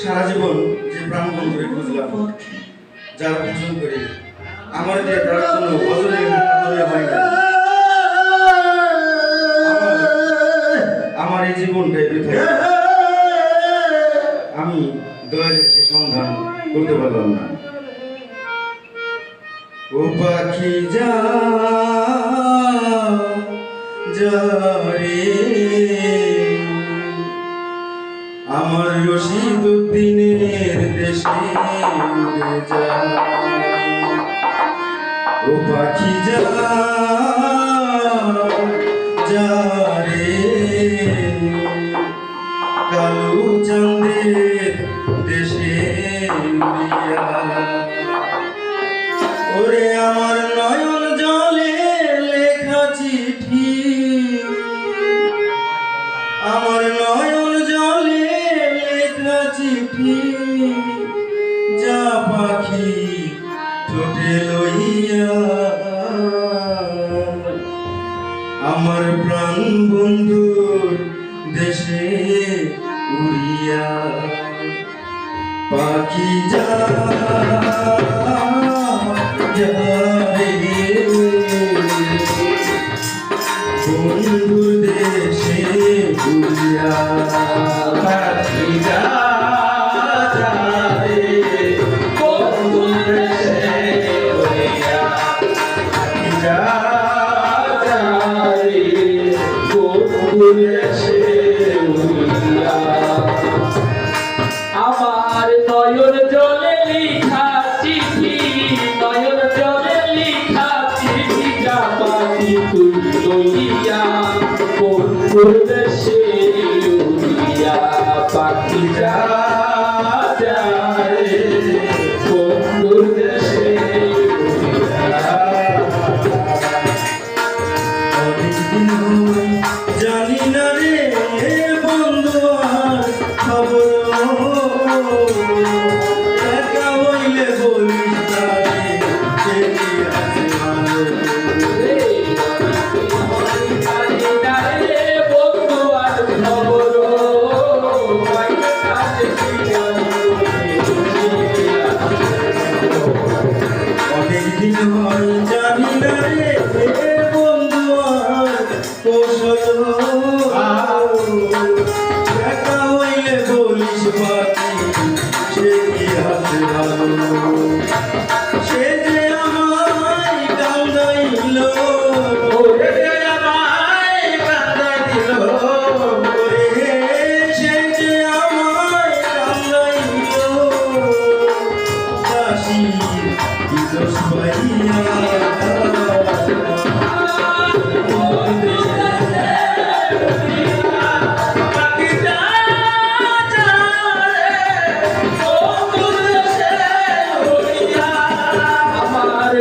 সারা জীবন যে ব্রাহ্মণ করে বুঝলাম যারা পছন্দ করি আমার দিয়ে তার জন্য বজরে না আমার এই জীবনটাই বৃথা আমি দয়ের সে সন্ধান করতে পারলাম না। ও পাখি যা রে। আমার রশিদ উদ্দিনের দেশে উড়ে যা ও পাখি যা যা রে কালো চাঁদের দেশে উড়িয়া পাখি যা কোশল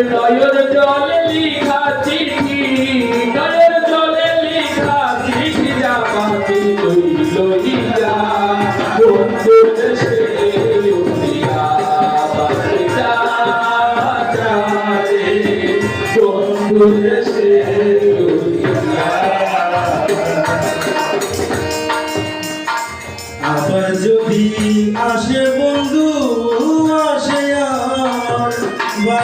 নয়ন জলে লিখা চিঠি নয়ন জলে লিখা চিঠি জামাতি লইয়া বন্ধু দেশে লইয়া বাড়ি যা বন্ধু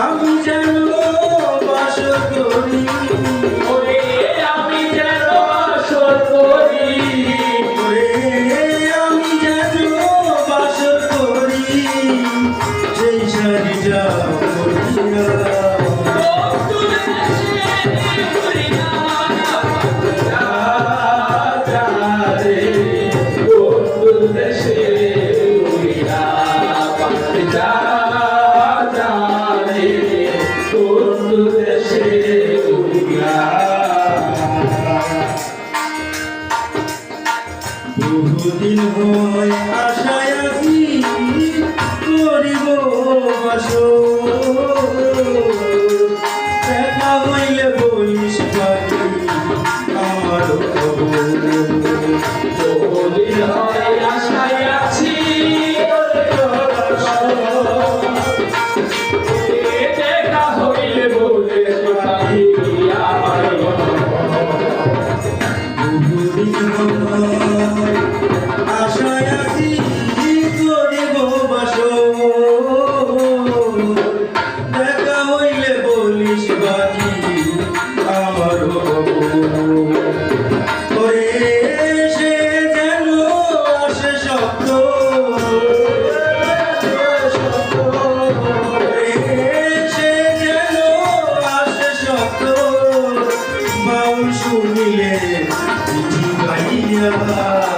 Oh. হৃদয় আশায় আছি করিব শুনিলে চিঠি পাইয়া